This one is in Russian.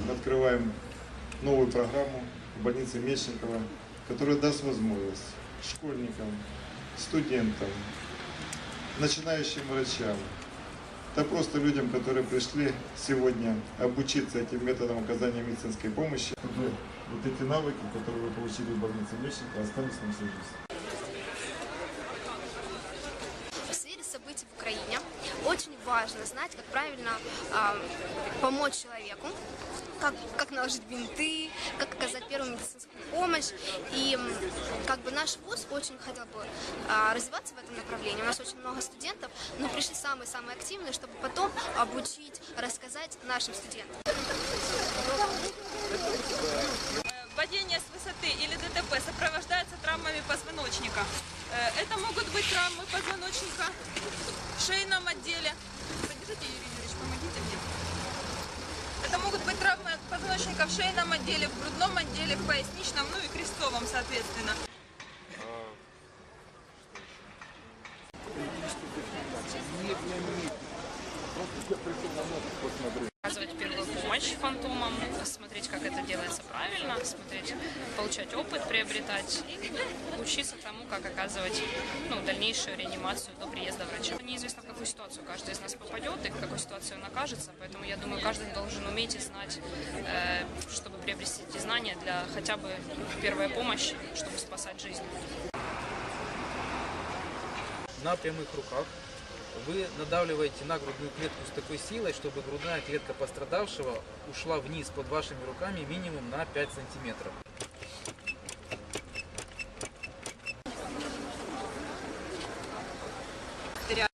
Мы Открываем новую программу в больнице Мещенкова, которая даст возможность школьникам, студентам, начинающим врачам, да просто людям, которые пришли сегодня обучиться этим методам оказания медицинской помощи, чтобы вот эти навыки, которые вы получили в больнице Мещенко, останутся на всю жизнь. Очень важно знать, как правильно а, помочь человеку, как, как наложить бинты, как оказать первую медицинскую помощь. И как бы наш вуз очень хотел бы а, развиваться в этом направлении. У нас очень много студентов, но пришли самые-самые активные, чтобы потом обучить, рассказать нашим студентам. Падение с высоты или ДТП сопровождается позвоночника. Э, Это могут быть травмы позвоночника в шейном отделе. Подержите, Юрий Юрьевич, помогите мне. Это могут быть травмы позвоночника в шейном отделе, в грудном отделе, в поясничном, ну и крестцовом, соответственно. оказывать первую помощь фантомам, смотреть, как это делается правильно, смотреть, получать опыт, приобретать и ну, учиться тому, как оказывать ну, дальнейшую реанимацию до приезда врача. Неизвестно, в какую ситуацию каждый из нас попадет и в какой ситуации он окажется, поэтому я думаю, каждый должен уметь и знать, э, чтобы приобрести эти знания для хотя бы первой помощи, чтобы спасать жизнь. на прямых руках вы надавливаете на грудную клетку с такой силой, чтобы грудная клетка пострадавшего ушла вниз под вашими руками минимум на 5 сантиметров.